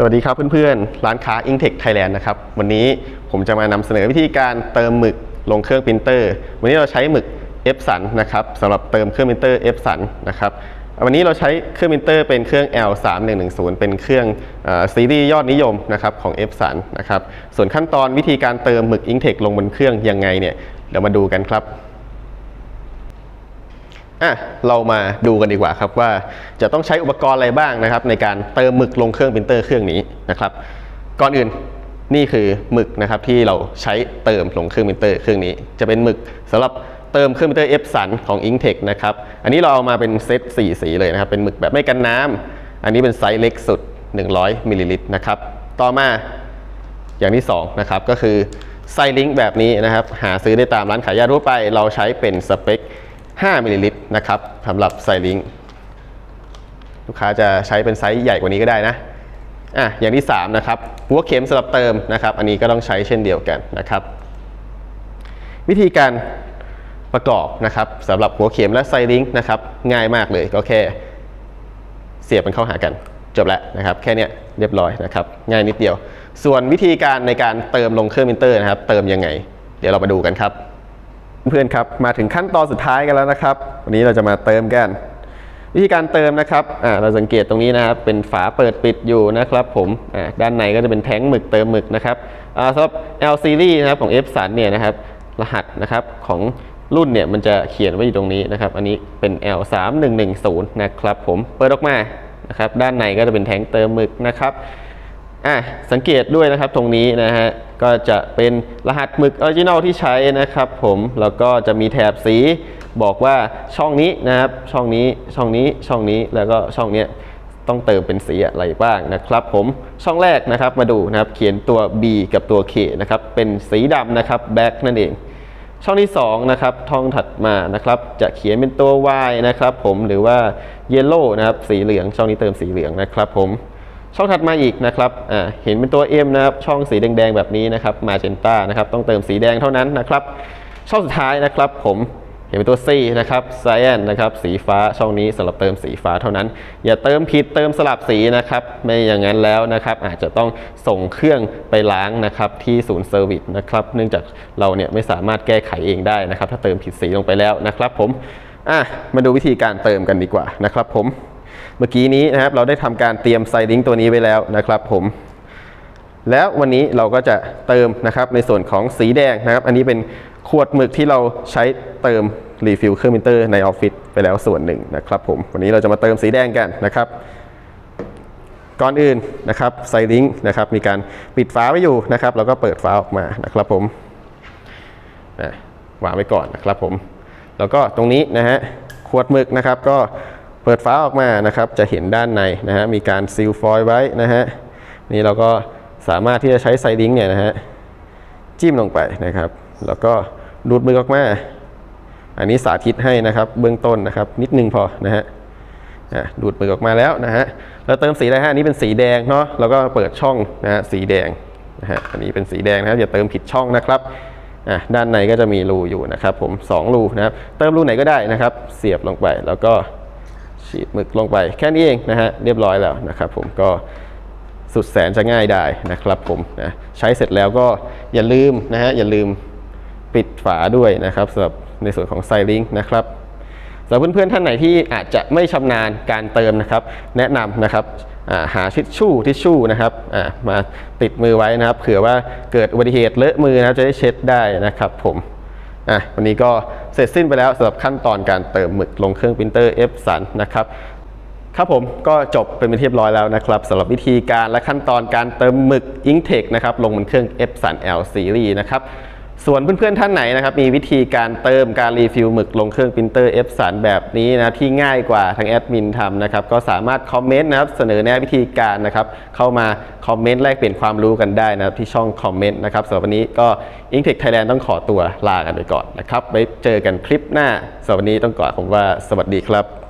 สวัสดีครับเพื่อนๆ ร้านค้า Intech Thailand นะครับ วันนี้ผมจะมานำเสนอวิธีการเติมหมึกลงเครื่องปรินเตอร์ วันนี้เราใช้หมึก F สันนะครับสำหรับเติมเครื่องปรินเตอร์ F สันนะครับ วันนี้เราใช้เครื่องปรินเตอร์เป็นเครื่อง L 3 1 1 0 เป็นเครื่องอซีรีส์ยอดนิยมนะครับของ F สันนะครับ ส่วนขั้นตอนวิธีการเติมหมึก Intech ลงบนเครื่องยังไงเนี่ย เดี๋ยวมาดูกันครับ อะเรามาดูกันดีกว่าครับว่าจะต้องใช้อุปกรณ์อะไรบ้างนะครับ ในการเติมหมึกลงเครื่องปรินเตอร์เครื่องนี้นะครับ ก่อนอื่นนี่คือหมึกนะครับที่เราใช้เติมลงเครื่องปรินเตอร์เครื่องนี้ จะเป็นหมึกสำหรับเติมเครื่องปรินเตอร์ F สันของ Intech นะครับอันนี้เราเอามาเป็นเซต4สีเลยนะครับเป็นหมึกแบบไม่กันน้ำอันนี้เป็นไซส์เล็กสุด 100มิลลิลิตรนะครับต่อมาอย่างที่2นะครับก็คือไซลิงก์แบบนี้นะครับหาซื้อได้ตามร้านขายยาทั่วไป เราใช้เป็นสเปค 5มิลลิลิตรนะครับสำหรับไซลิงลูกค้าจะใช้เป็นไซส์ใหญ่กว่านี้ก็ได้นะอะอย่างที่ 3 นะครับหัวเข็มสำหรับเติมนะครับ อันนี้ก็ต้องใช้เช่นเดียวกันนะครับ วิธีการประกอบนะครับสำหรับหัวเข็มและไซลิงนะครับ ง่ายมากเลยก็แค่ เสียบมันเข้าหากันจบแล้วนะครับ แค่นี้เรียบร้อยนะครับ ง่ายนิดเดียว ส่วนวิธีการในการเติมลงเครื่องมิเตอร์นะครับ เติมยังไง เดี๋ยวเรามาดูกันครับ เพื่อนครับมาถึงขั้นตอนสุดท้ายกันแล้วนะครับ วันนี้เราจะมาเติมกัน วิธีการเติมนะครับอ่าเราสังเกตตรงนี้นะครับเป็นฝาเปิดปิดอยู่นะครับผมอ่าด้านในก็จะเป็นแท้งหมึกเติมหมึกนะครับอ่าสำหรับ L series นะครับของ F สันเนี่ยนะครับรหัสนะครับของรุ่นเนี่ยมันจะเขียนไว้อยู่ตรงนี้นะครับ อันนี้เป็น L 3 1 1 0นะครับผมเปิดออกมานะครับด้านในก็จะเป็นแท้งเติมหมึกนะครับ อะสังเกตด้วยนะครับตรงนี้นะฮะก็จะเป็นรหัสหมึกออริจินอลที่ใช้นะครับผมแล้วก็จะมีแถบสีบอกว่าช่องนี้นะครับช่องนี้ช่องนี้ช่องนี้แล้วก็ช่องเนี้ยต้องเติมเป็นสีอะไรบ้างนะครับ ผมช่องแรกนะครับมาดูนะครับเขียนตัว B กับตัว K นะครับเป็นสีดำนะครับ back นั่นเอง ช่องที่2นะครับท่องถัดมานะครับจะเขียนเป็นตัว Y นะครับผมหรือว่า Yellow นะครับสีเหลืองช่องนี้เติมสีเหลืองนะครับผม ช่องถัดมาอีกนะครับเห็นเป็นตัว M นะครับ ช่องสีแดงๆแบบนี้นะครับ มาเจนต้านะครับ ต้องเติมสีแดงเท่านั้นนะครับ ช่องสุดท้ายนะครับผมเห็นเป็นตัว C นะครับ Cyan นะครับ สีฟ้า ช่องนี้สำหรับเติมสีฟ้าเท่านั้น อย่าเติมผิดเติมสลับสีนะครับ ไม่อย่างนั้นแล้วนะครับ อาจจะต้องส่งเครื่องไปล้างนะครับที่ศูนย์เซอร์วิสนะครับ เนื่องจากเราเนี่ยไม่สามารถแก้ไขเองได้นะครับ ถ้าเติมผิดสีลงไปแล้วนะครับ ผม อะ มาดูวิธีการเติมกันดีกว่านะครับ ผม เมื่อกี้นี้นะครับเราได้ทำการเตรียมไซลิงตัวนี้ไว้แล้วนะครับผม แล้ววันนี้เราก็จะเติมนะครับในส่วนของสีแดงนะครับ อันนี้เป็นขวดหมึกที่เราใช้เติมรีฟิลเครื่องมิเตอร์ในออฟฟิศไปแล้วส่วนหนึ่งนะครับผม วันนี้เราจะมาเติมสีแดงกันนะครับก่อนอื่นนะครับไซลิงนะครับมีการปิดฝาไว้อยู่นะครับ แล้วก็เปิดฝาออกมานะครับผมวางไว้ก่อนนะครับผม แล้วก็ตรงนี้นะฮะขวดหมึกนะครับก็ ปิดฝาออกมานะครับ จะเห็นด้านในนะฮะมีการซีลฟอยล์ไว้นะฮะนี่เราก็สามารถที่จะใช้ไซลิงก์เนี่ยนะฮะจิ้มลงไปนะครับ แล้วก็ดูดมือออกมาอันนี้สาธิตให้นะครับเบื้องต้นนะครับ นิดนึงพอนะฮะดูดมือออกมาแล้วนะฮะแล้วเติมสีอะไรฮะอันนี้เป็นสีแดงเนาะแล้วก็เปิดช่องนะฮะสีแดงนะฮะอันนี้เป็นสีแดงนะครับอย่าเติมผิดช่องนะครับอะด้านในก็จะมีรูอยู่นะครับ ผมสองรูนะครับเติมรูไหนก็ได้นะครับ เสียบลงไปแล้วก็ ฉีดหมึกลงไปแค่นี้เองนะฮะเรียบร้อยแล้วนะครับผมก็สุดแสนจะง่ายได้นะครับผมนะใช้เสร็จแล้วก็อย่าลืมนะฮะอย่าลืมปิดฝาด้วยนะครับสำหรับในส่วนของไซลิงนะครับสำหรับเพื่อนๆท่านไหนที่อาจจะไม่ชำนาญการเติมนะครับ แนะนำนะครับาหาทิชชู่ทิชชู่นะครับมาติดมือไว้นะครับเผื่อว่าเกิดอุบัติเหตุเลอะมือนะจะได้เช็ดได้นะครับผม อะวันนี้ก็เสร็จสิ้นไปแล้วสำหรับขั้นตอนการเติมหมึกลงเครื่องพิมพ์เตอร์ F สันนะครับครับผมก็จบเป็นที่เรียบร้อยแล้วนะครับสำหรับวิธีการและขั้นตอนการเติมหมึก Intech นะครับลงบนเครื่อง F สัน L Series นะครับ ส่วนเพื่อนๆท่านไหนนะครับมีวิธีการเติมการรีฟิลหมึกลงเครื่องปรินเตอร์ F สันแบบนี้นะที่ง่ายกว่าทางแอดมินทำนะครับก็สามารถคอมเมนต์นะครับเสนอแนะวิธีการนะครับเข้ามาคอมเมนต์แลกเปลี่ยนความรู้กันได้นะครับที่ช่องคอมเมนต์นะครับสำหรับวันนี้ก็ Intech Thailand ต้องขอตัวลากันไปก่อนนะครับไว้เจอกันคลิปหน้าสำหรับวันนี้ต้องกล่าวคำว่าสวัสดีครับ